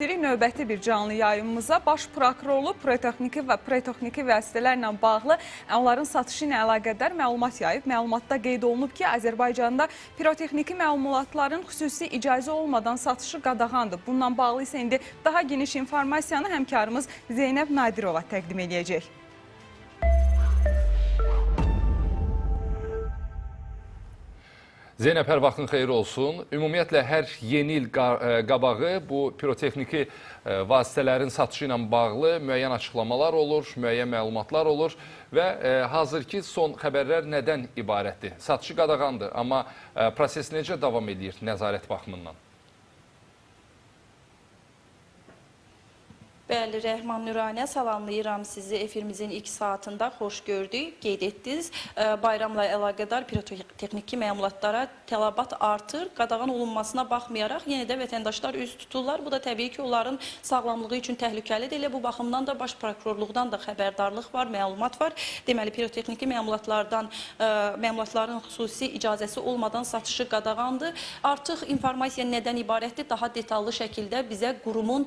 Deyirik növbəti bir canlı yayımımıza baş prokurorluq pirotexniki və pirotexniki vəsilələrlə bağlı onların satışı ilə əlaqədar məlumat yayıb. Məlumatda qeyd olunub ki, Azərbaycanda pirotexniki məlumatların xüsusi icazə olmadan satışı qadağandır. Bununla bağlı isə indi daha geniş informasiyanı həmkarımız Zeynəb Nadirova təqdim edəcək. Zeynəb, hər vaxtın xeyir olsun. Ümumiyyətlə, hər yeni il ə, qabağı bu pirotexniki ə, vasitələrin satışı ilə bağlı müəyyən açıqlamalar olur, müəyyən məlumatlar olur və ə, hazırki son xəbərlər nədən ibarətdir? Satışı qadağandır, amma proses necə davam edir nəzarət baxımından? Bəli, Rəhman Nüranə, salamlayıram sizi efirimizin ilk saatında. Xoş gördük, qeyd etdiniz. Bayramla əlaqədar pirotexniki məmulatlara tələbat artır. Qadağan olunmasına baxmayaraq yenə də vətəndaşlar üz tuturlar. Bu da təbii ki, onların sağlamlığı üçün təhlükəlidir. Elə bu baxımdan da Baş Prokurorluqdan da xəbərdarlıq var, məlumat var. Deməli, pirotexniki məmulatlardan, məmulatların xüsusi icazəsi olmadan satışı qadağandır. Artıq informasiya nədən ibarətdir? Daha detallı şəkildə bizə qurumun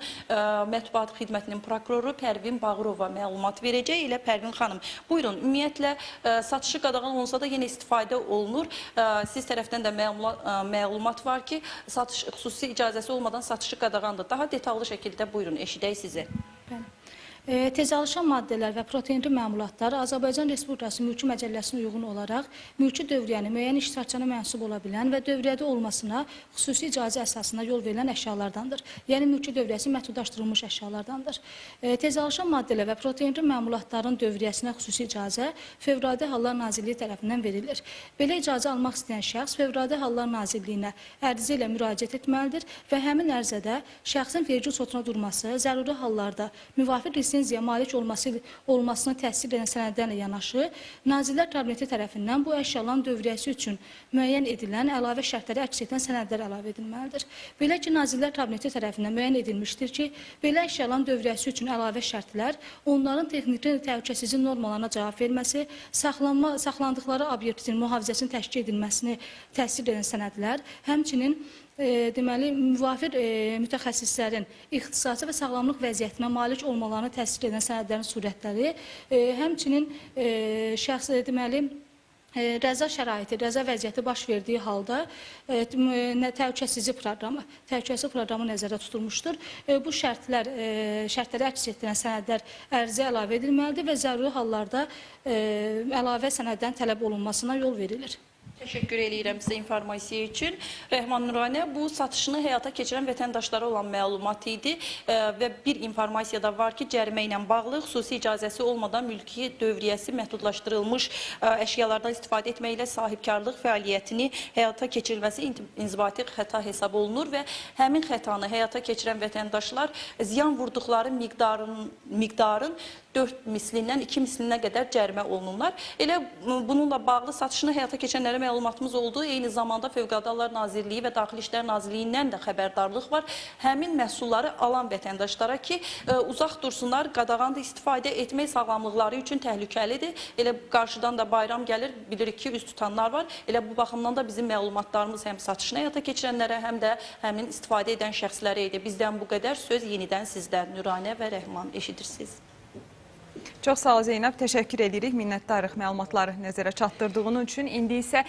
mətbuat xidmətinin prokuroru Pərvin Bağırova məlumat verəcək. Elə Pərvin xanım, buyurun. Ümumiyyətlə ə, satışı qadağan olunsa da yenə istifadə olunur. Ə, Siz tərəfdən də ə, məlumat var ki, satış xüsusi icazəsi olmadan satışı qadağandır. Daha detallı şəkildə buyurun, eşidək sizi. Bəli. E, tezalışan maddələr və proteinli məmulatlar Azərbaycan Respublikası Mülki Məcəlləsinə uyğun olaraq mülki dövriyyəni müəyyən iştirakçına mənsub ola bilən və dövriyyədə olmasına xüsusi icazə əsasında yol verilən əşyalardandır. Yəni mülki dövriyyəsi məhdudlaşdırılmış əşyalardandır. E, tezalışan maddələr və proteinli məmulatların dövriyyəsinə xüsusi icazə Fövqəladə Hallar Nazirliyi tərəfindən verilir. Belə icazə almaq istəyən şəxs Fövqəladə Hallar Nazirliyinə ərizə ilə müraciət etməlidir və həmin ərizədə şəxsin vergi sotuna durması, zəruri hallarda müvafiq lisenziyaya malik olması olmasını təsdiq edən sənədlərlə yanaşı, Nazirlər Kabineti tərəfindən bu əşyaların dövriyyəsi üçün müəyyən edilən əlavə şərtləri əks etən sənədlər əlavə edilməlidir. Belə ki, Nazirlər Kabineti tərəfindən müəyyən edilmişdir ki, belə əşyaların dövriyyəsi üçün əlavə şərtlər onların texniki təhlükəsizlik normalarına cavab verməsi, saxlanma saxlandıqları obyektin mühafizəsinin təşkil edilməsini təsdiq edən sənədlər, həmçinin deməli müvafiq e, mütəxəssislərin ixtisası və sağlamlıq vəziyyətinə malik olmalarını təsdiq edən sənədlərin surətləri, e, həmçinin e, şəxs deməli rəza şəraiti, rəza vəziyyəti baş verdiyi halda təhlükəsizlik proqramı, təhlükəsizlik proqramı nəzərdə tutulmuşdur. Bu şərtlər, şərtləri əks etdirən sənədlər ərizə əlavə edilməlidir və zəruri hallarda əlavə sənəddən tələb olunmasına yol verilir. Təşəkkür edirəm sizə informasiya üçün. Rəhman Nuranə, bu satışını həyata keçirən vətəndaşlara olan məlumat idi e, və bir informasiya da var ki, cərimə ilə bağlı xüsusi icazəsi olmadan mülki dövriyyəsi məhdudlaşdırılmış e, əşyalardan istifadə etməklə sahibkarlıq fəaliyyətini həyata keçirilməsi in- inzibati xəta hesab olunur və həmin xətanı həyata keçirən vətəndaşlar ziyan vurduqları miqdarın miqdarın 4 mislindən 2 mislinə qədər cərimə olunurlar. Elə bununla bağlı satışını həyata keçənlərə məlumatımız oldu. Eyni zamanda Fövqəladə Hallar Nazirliyi və Daxili İşlər Nazirliyindən də xəbərdarlıq var. Həmin məhsulları alan vətəndaşlara ki, ə, uzaq dursunlar, qadağandı istifadə etmək sağlamlıqları üçün təhlükəlidir. Elə qarşıdan da bayram gəlir, bilirik ki, üz tutanlar var. Elə bu baxımdan da bizim məlumatlarımız həm satışını həyata keçirənlərə, həm də həmin istifadə edən şəxslərə idi. Bizdən bu qədər söz yenidən sizdən Nüranə və Rəhman eşidirsiniz. Çox sağ ol Zeynəb, təşəkkür edirik. Minnətdarıq məlumatları nəzərə çatdırdığın üçün. İndi isə